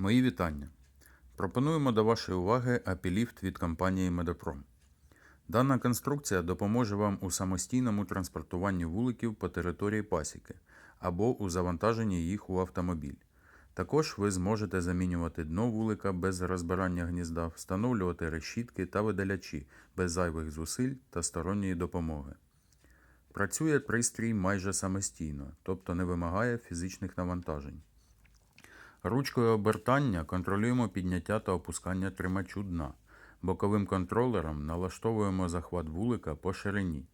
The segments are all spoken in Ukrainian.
Мої вітання. Пропонуємо до вашої уваги апіліфт від компанії Медопром. Дана конструкція допоможе вам у самостійному транспортуванні вуликів по території пасіки або у завантаженні їх у автомобіль. Також ви зможете замінювати дно вулика без розбирання гнізда, встановлювати решітки та видалячі без зайвих зусиль та сторонньої допомоги. Працює пристрій майже самостійно, тобто не вимагає фізичних навантажень. Ручкою обертання контролюємо підняття та опускання тримачу дна. Боковим контролером налаштовуємо захват вулика по ширині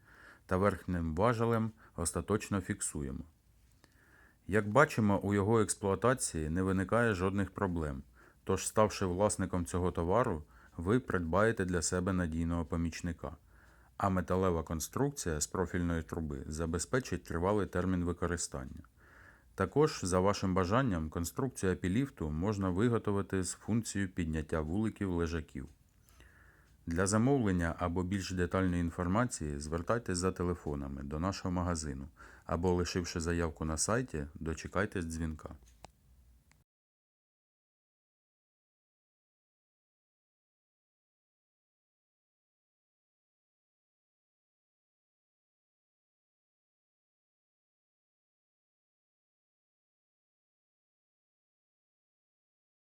та верхнім важелем остаточно фіксуємо. Як бачимо, у його експлуатації не виникає жодних проблем. Тож, ставши власником цього товару, ви придбаєте для себе надійного помічника. А металева конструкція з профільної труби забезпечить тривалий термін використання. Також, за вашим бажанням, конструкцію апіліфту можна виготовити з функцією підняття вуликів лежаків. Для замовлення або більш детальної інформації звертайтесь за телефонами до нашого магазину або, лишивши заявку на сайті, дочекайтесь дзвінка.